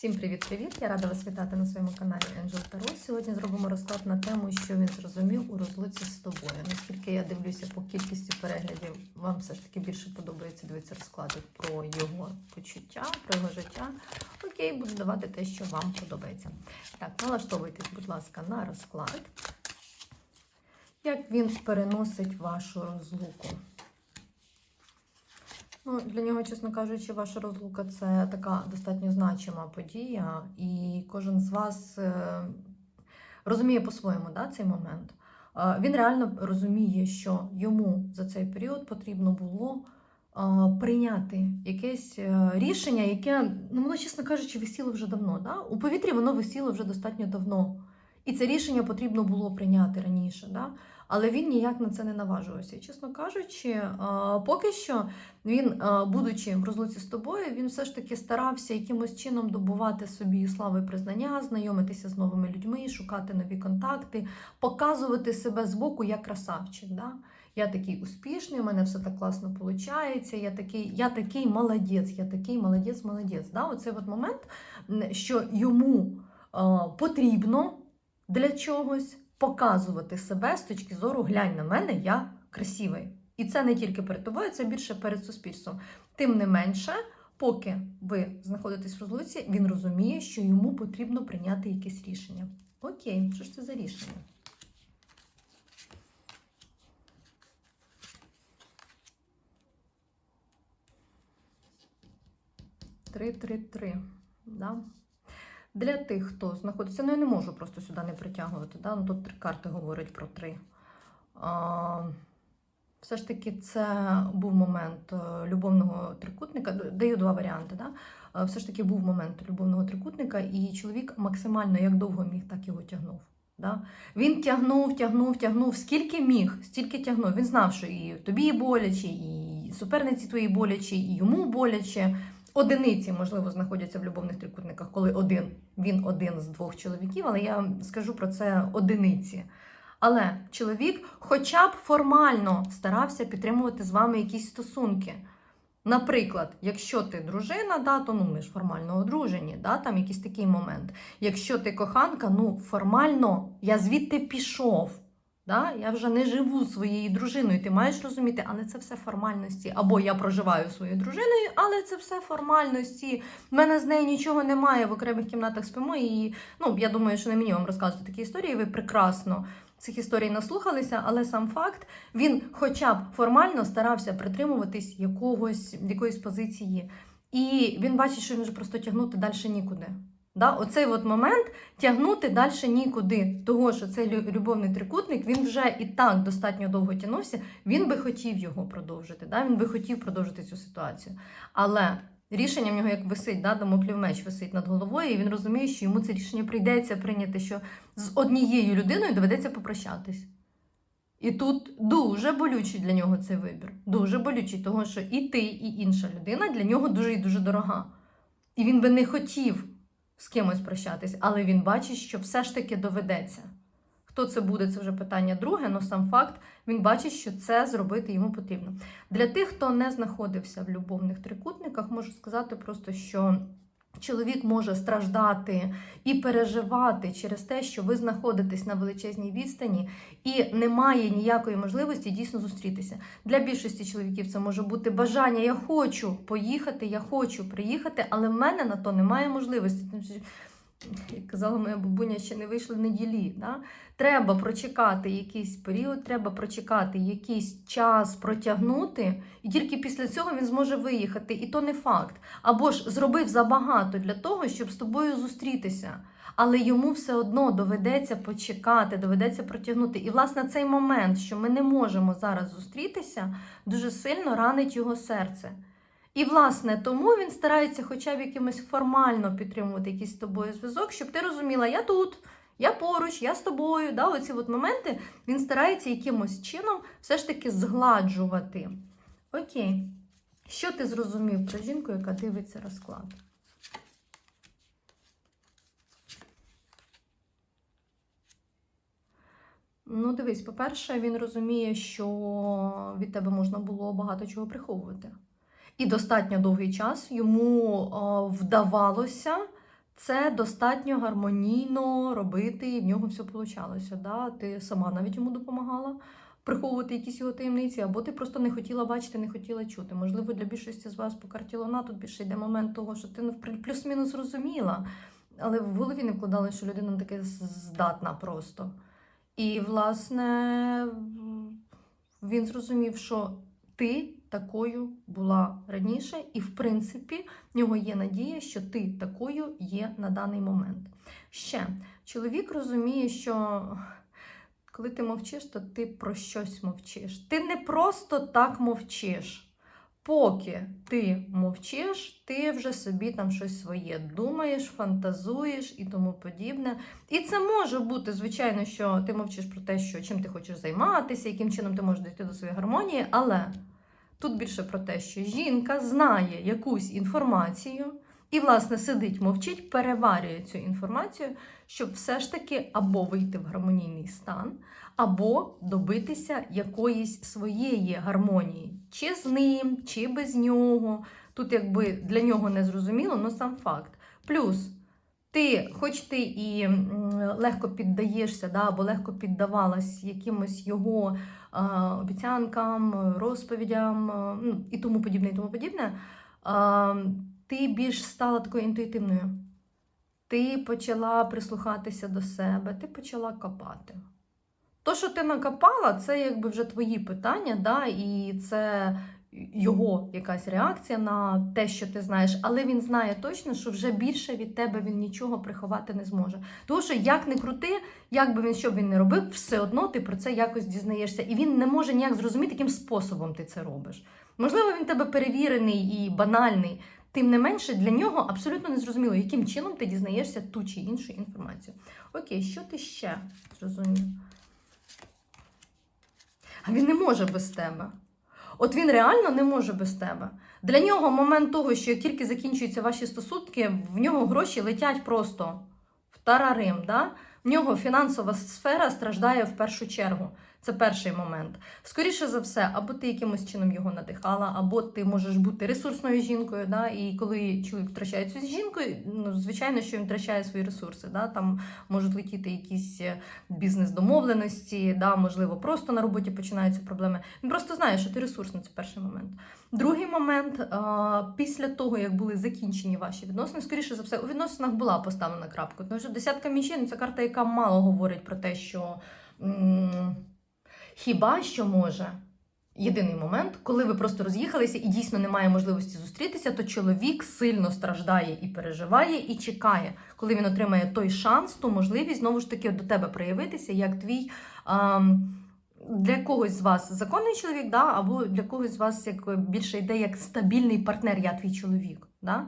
Всім привіт-привіт! Я рада вас вітати на своєму каналі Angel Tarot. Сьогодні зробимо розклад на тему, що він зрозумів у розлуці з тобою. Наскільки я дивлюся по кількості переглядів, вам все ж таки більше подобається дивитися розклади про його почуття, про його життя. Окей, буду давати те, що вам подобається. Так, налаштовуйтесь, будь ласка, на розклад. Як він переносить вашу розлуку? Ну, для нього, чесно кажучи, ваша розлука це така достатньо значима подія, і кожен з вас е, розуміє по-своєму да, цей момент. Е, Він реально розуміє, що йому за цей період потрібно було е, прийняти якесь рішення, яке, ну воно, чесно кажучи, висіло вже давно. Да? У повітрі воно висіло вже достатньо давно. І це рішення потрібно було прийняти раніше. Да? Але він ніяк на це не наважувався. І, чесно кажучи, е, поки що він, е, будучи в розлуці з тобою, він все ж таки старався якимось чином добувати собі слави признання, знайомитися з новими людьми, шукати нові контакти, показувати себе збоку як красавчик. Да? Я такий успішний, у мене все так класно виходить, я такий, я такий молодець, я такий молодець, молодець. Да? Оцей от момент, що йому е, потрібно для чогось показувати себе з точки зору глянь на мене, я красивий. І це не тільки перед тобою, це більше перед суспільством. Тим не менше, поки ви знаходитесь в розлуці, він розуміє, що йому потрібно прийняти якесь рішення. Окей, що ж це за рішення? Три-три-три. Да? Для тих, хто знаходиться, ну я не можу просто сюди не притягувати. Да? Ну, тут три карти говорять про три. А, все ж таки, це був момент е, любовного трикутника. Даю два варіанти. Да? Е, Все ж таки був момент любовного трикутника, і чоловік максимально як довго міг, так його тягнув. Да? Він тягнув, тягнув, тягнув, скільки міг, стільки тягнув. Він знав, що і тобі боляче, і суперниці твої боляче, і йому боляче. Одиниці, можливо, знаходяться в любовних трикутниках, коли один він один з двох чоловіків, але я скажу про це одиниці. Але чоловік, хоча б формально старався підтримувати з вами якісь стосунки. Наприклад, якщо ти дружина, да, то ну ми ж формально одружені, да, там якийсь такий момент. Якщо ти коханка, ну формально я звідти пішов. Да? Я вже не живу своєю дружиною, ти маєш розуміти, але це все формальності. Або я проживаю своєю дружиною, але це все формальності. У мене з нею нічого немає, в окремих кімнатах спимо. І ну, я думаю, що не мені вам розказувати такі історії, ви прекрасно цих історій наслухалися, але сам факт, він хоча б формально старався притримуватись якогось, якоїсь позиції. І він бачить, що він вже просто тягнути далі нікуди. Да? Оцей от момент тягнути далі нікуди. Того, що цей любовний трикутник він вже і так достатньо довго тягнувся, він би хотів його продовжити. Да? Він би хотів продовжити цю ситуацію. Але рішення в нього як висить, да? домоклів меч висить над головою, і він розуміє, що йому це рішення прийдеться прийняти, що з однією людиною доведеться попрощатись. І тут дуже болючий для нього цей вибір. Дуже болючий, тому що і ти, і інша людина для нього дуже і дуже дорога. І він би не хотів з кимось прощатись, але він бачить, що все ж таки доведеться. Хто це буде, це вже питання друге, але сам факт, він бачить, що це зробити йому потрібно. Для тих, хто не знаходився в любовних трикутниках, можу сказати просто, що чоловік може страждати і переживати через те, що ви знаходитесь на величезній відстані, і немає ніякої можливості дійсно зустрітися. Для більшості чоловіків це може бути бажання: я хочу поїхати, я хочу приїхати, але в мене на то немає можливості. Як казала моя бабуня, ще не вийшли неділі. Да? Треба прочекати якийсь період, треба прочекати якийсь час протягнути, і тільки після цього він зможе виїхати. І то не факт. Або ж зробив забагато для того, щоб з тобою зустрітися. Але йому все одно доведеться почекати, доведеться протягнути. І, власне, цей момент, що ми не можемо зараз зустрітися, дуже сильно ранить його серце. І, власне, тому він старається хоча б якимось формально підтримувати якийсь з тобою зв'язок, щоб ти розуміла, я тут, я поруч, я з тобою. Да? Оці от моменти він старається якимось чином все ж таки згладжувати. Окей. Що ти зрозумів про жінку, яка дивиться розклад? Ну, дивись, по-перше, він розуміє, що від тебе можна було багато чого приховувати. І достатньо довгий час йому вдавалося це достатньо гармонійно робити, і в нього все получалося. Да? Ти сама навіть йому допомагала приховувати якісь його таємниці, або ти просто не хотіла бачити, не хотіла чути. Можливо, для більшості з вас по карті Луна тут більше йде момент того, що ти ну, плюс-мінус розуміла, але в голові не вкладали, що людина таке здатна просто. І, власне, він зрозумів, що ти такою була раніше, і, в принципі, в нього є надія, що ти такою є на даний момент. Ще чоловік розуміє, що коли ти мовчиш, то ти про щось мовчиш. Ти не просто так мовчиш. Поки ти мовчиш, ти вже собі там щось своє думаєш, фантазуєш і тому подібне. І це може бути, звичайно, що ти мовчиш про те, що чим ти хочеш займатися, яким чином ти можеш дійти до своєї гармонії, але тут більше про те, що жінка знає якусь інформацію і, власне, сидить, мовчить, переварює цю інформацію, щоб все ж таки або вийти в гармонійний стан, або добитися якоїсь своєї гармонії, чи з ним, чи без нього. Тут якби для нього не зрозуміло, але сам факт. Плюс. Ти, хоч ти і легко піддаєшся, да, або легко піддавалась якимось його обіцянкам, розповідям ну, і тому подібне, і тому подібне, ти більш стала такою інтуїтивною. Ти почала прислухатися до себе, ти почала копати. То, що ти накопала, це якби вже твої питання, да, і це його якась реакція на те, що ти знаєш, але він знає точно, що вже більше від тебе він нічого приховати не зможе. Тому що як не крути, як би він що б він не робив, все одно ти про це якось дізнаєшся, і він не може ніяк зрозуміти, яким способом ти це робиш. Можливо, він тебе перевірений і банальний. Тим не менше, для нього абсолютно не зрозуміло, яким чином ти дізнаєшся ту чи іншу інформацію. Окей, що ти ще зрозумів? А він не може без тебе. От він реально не може без тебе. Для нього момент того, що як тільки закінчуються ваші стосунки, в нього гроші летять просто в тарарим. Да? В нього фінансова сфера страждає в першу чергу. Це перший момент. Скоріше за все, або ти якимось чином його надихала, або ти можеш бути ресурсною жінкою. Да? І коли чоловік втрачається з жінкою, ну звичайно, що він втрачає свої ресурси. Да? Там можуть летіти якісь е, бізнес-домовленості, да? можливо, просто на роботі починаються проблеми. Він просто знає, що ти ресурсна, це перший момент. Другий момент, після того, як були закінчені ваші відносини, скоріше за все, у відносинах була поставлена крапка. Тому що десятка мічин це карта, яка мало говорить про те, що хіба що може. Єдиний момент, коли ви просто роз'їхалися і дійсно немає можливості зустрітися, то чоловік сильно страждає і переживає, і чекає, коли він отримає той шанс, ту можливість знову ж таки до тебе проявитися, як твій ам, для когось з вас законний чоловік, да, або для когось з вас як більше йде як стабільний партнер, я твій чоловік. Да?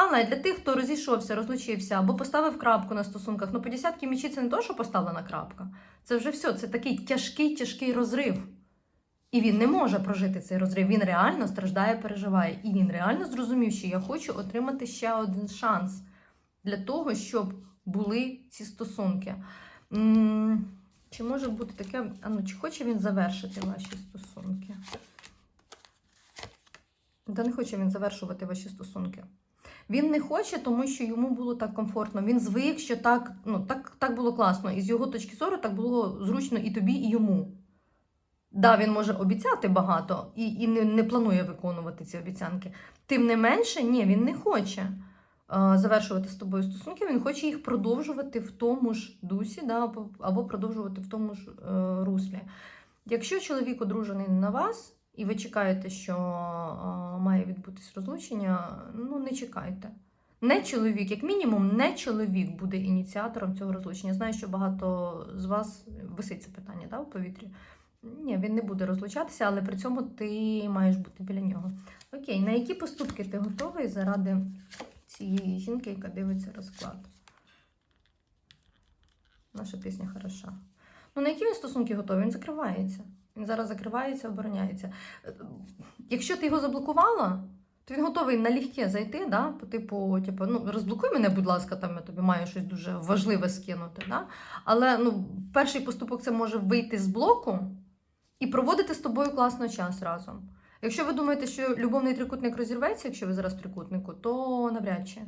Але для тих, хто розійшовся, розлучився або поставив крапку на стосунках, ну по десятки мічі це не то, що поставлена крапка. Це вже все, це такий тяжкий, тяжкий розрив. І він не може прожити цей розрив. Він реально страждає, переживає. І він реально зрозумів, що я хочу отримати ще один шанс для того, щоб були ці стосунки. Чи може бути таке, а ну, чи хоче він завершити ваші стосунки? Та не хоче він завершувати ваші стосунки. Він не хоче, тому що йому було так комфортно. Він звик, що так, ну, так, так було класно. І з його точки зору так було зручно і тобі, і йому. Да, він може обіцяти багато і, і не, не планує виконувати ці обіцянки. Тим не менше, ні, він не хоче е, завершувати з тобою стосунки, він хоче їх продовжувати в тому ж дусі, да, або, продовжувати в тому ж е, руслі. Якщо чоловік одружений на вас, і ви чекаєте, що має відбутись розлучення, ну не чекайте. Не чоловік, як мінімум, не чоловік буде ініціатором цього розлучення. Знаю, що багато з вас висить це питання да, у повітрі. Ні, він не буде розлучатися, але при цьому ти маєш бути біля нього. Окей, на які поступки ти готовий заради цієї жінки, яка дивиться розклад? Наша пісня хороша. Ну, на які він стосунки готовий? Він закривається. Він зараз закривається, обороняється. Е, Якщо ти його заблокувала, то він готовий налегке зайти, да? по типу, типу, ну, розблокуй мене, будь ласка, там я тобі маю щось дуже важливе скинути. Да? Але ну, перший поступок це може вийти з блоку і проводити з тобою класно час разом. Якщо ви думаєте, що любовний трикутник розірветься, якщо ви зараз в трикутнику, то навряд чи.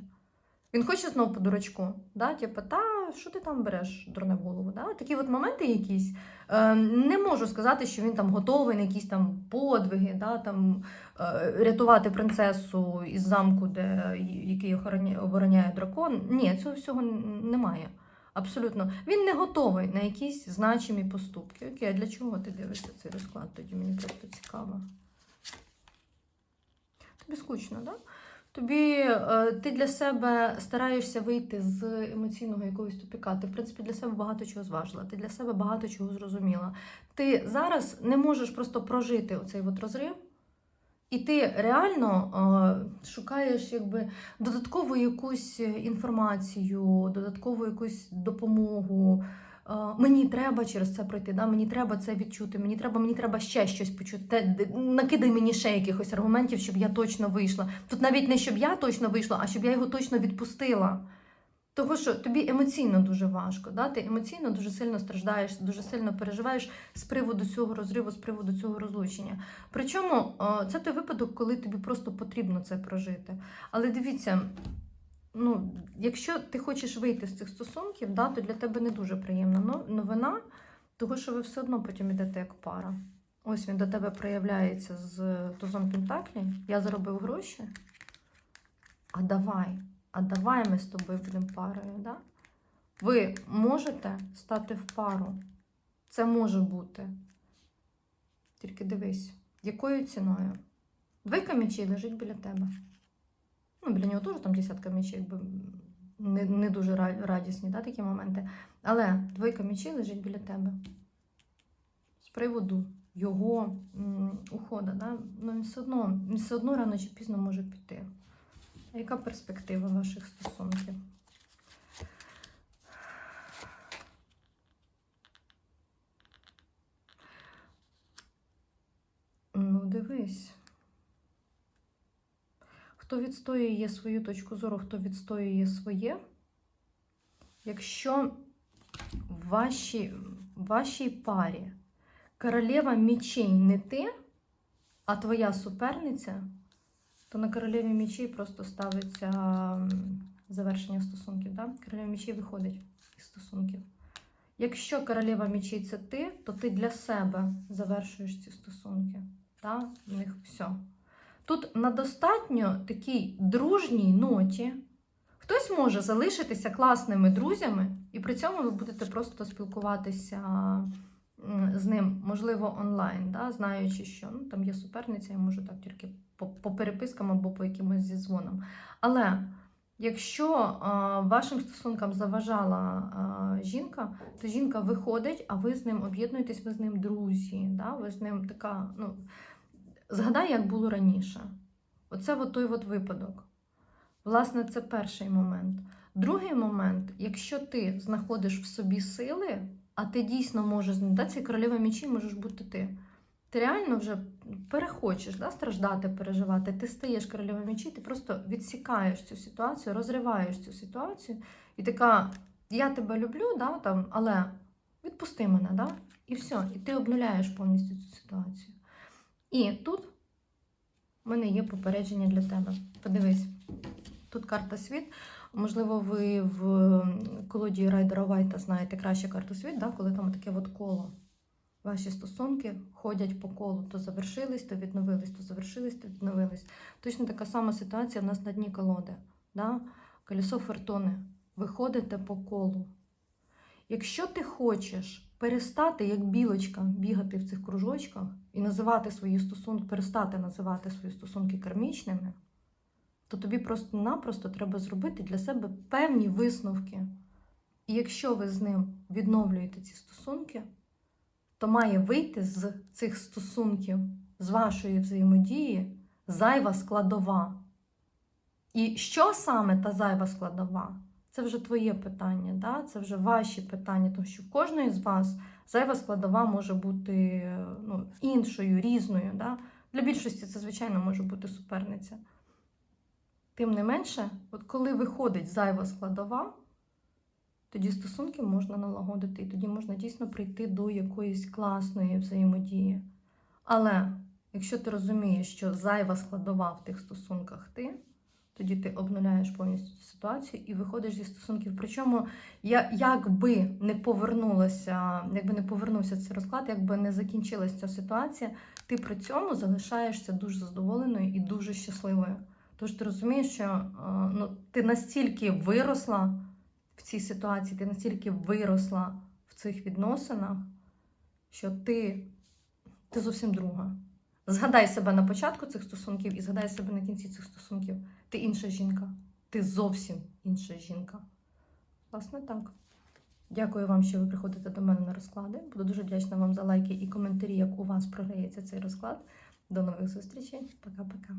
Він хоче знову по дурачку. Да? Типу, та що ти там береш, дурне в голову? Да? Такі от моменти якісь. Е, не можу сказати, що він там готовий на якісь там подвиги, да? там, е, рятувати принцесу із замку, де, який обороняє дракон. Ні, цього всього немає. Абсолютно. Він не готовий на якісь значимі поступки. Окей, а для чого ти дивишся цей розклад? Тоді мені просто цікаво. Тобі скучно, так? Да? Тобі е, ти для себе стараєшся вийти з емоційного якогось тупіка. Ти, в принципі, для себе багато чого зважила, ти для себе багато чого зрозуміла. Ти зараз не можеш просто прожити оцей от розрив, і ти реально е, шукаєш якби додаткову якусь інформацію, додаткову якусь допомогу. Е, Мені треба через це пройти, да? мені треба це відчути, мені треба, мені треба ще щось почути. Накидай мені ще якихось аргументів, щоб я точно вийшла. Тут навіть не щоб я точно вийшла, а щоб я його точно відпустила. Того, що тобі емоційно дуже важко, да? ти емоційно дуже сильно страждаєш, дуже сильно переживаєш з приводу цього розриву, з приводу цього розлучення. Причому е, це той випадок, коли тобі просто потрібно це прожити. Але дивіться, ну, якщо ти хочеш вийти з цих стосунків, да, то для тебе не дуже приємна новина, того, що ви все одно потім йдете як пара. Ось він до тебе проявляється з тузом Пентаклі. Я заробив гроші. А давай, а давай ми з тобою будемо парою. Да? Ви можете стати в пару. Це може бути. Тільки дивись, якою ціною? Двойка мечей лежить біля тебе. Ну, біля нього теж там десятка мечей, якби не, не дуже радісні да, такі моменти. Але двойка мечей лежить біля тебе. З приводу його м, уходу. Да? Ну, він, все одно, він все одно рано чи пізно може піти. А яка перспектива ваших стосунків? Ну, дивись. Хто відстоює свою точку зору, хто відстоює своє. Якщо в вашій, вашій парі королева мечей не ти, а твоя суперниця, то на королеві мечей просто ставиться завершення стосунків. Да? Королева мечей виходить із стосунків. Якщо королева мечей це ти, то ти для себе завершуєш ці стосунки. Да? В них все. Тут на достатньо такій дружній ноті хтось може залишитися класними друзями, і при цьому ви будете просто спілкуватися з ним, можливо, онлайн, да? знаючи, що ну, там є суперниця, я можу так тільки по, по перепискам або по якимось зізвонам. Але якщо а, вашим стосункам заважала а, жінка, то жінка виходить, а ви з ним об'єднуєтесь, ви з ним друзі, да? ви з ним така. ну, Згадай, як було раніше. Оце от той от випадок. Власне, це перший момент. Другий момент, якщо ти знаходиш в собі сили, а ти дійсно можеш да, ці королева мечі можеш бути ти. Ти реально вже перехочеш да, страждати, переживати. Ти стаєш королева мечі, ти просто відсікаєш цю ситуацію, розриваєш цю ситуацію, і така: я тебе люблю, да, там, але відпусти мене, да? і все. І ти обнуляєш повністю цю ситуацію. І тут в мене є попередження для тебе. Подивись, тут карта світ. Можливо, ви в колоді Райдера Вайта знаєте краще карту світ, да? коли там таке от коло. Ваші стосунки ходять по колу. То завершились, то відновились, то завершились, то відновились. Точно така сама ситуація в нас на дні колоди. Да? Колесо фортуни. Ви ходите по колу. Якщо ти хочеш перестати, як білочка, бігати в цих кружочках і називати свої стосунки, перестати називати свої стосунки кармічними, то тобі просто-напросто треба зробити для себе певні висновки. І якщо ви з ним відновлюєте ці стосунки, то має вийти з цих стосунків, з вашої взаємодії, зайва складова. І що саме та зайва складова? Це вже твоє питання, да? це вже ваші питання, тому що в кожної з вас зайва складова може бути ну, іншою, різною. Да? Для більшості це, звичайно, може бути суперниця. Тим не менше, от коли виходить зайва складова, тоді стосунки можна налагодити, і тоді можна дійсно прийти до якоїсь класної взаємодії. Але якщо ти розумієш, що зайва складова в тих стосунках ти, тоді ти обнуляєш повністю цю ситуацію і виходиш зі стосунків. Причому я, якби не повернулася, якби не повернувся цей розклад, якби не закінчилася ця ситуація, ти при цьому залишаєшся дуже задоволеною і дуже щасливою. Тож ти розумієш, що е, ну, ти настільки виросла в цій ситуації, ти настільки виросла в цих відносинах, що ти, ти зовсім друга. Згадай себе на початку цих стосунків і згадай себе на кінці цих стосунків. Ти інша жінка. Ти зовсім інша жінка. Власне, так. Дякую вам, що ви приходите до мене на розклади. Буду дуже вдячна вам за лайки і коментарі, як у вас програється цей розклад. До нових зустрічей. Пока-пока.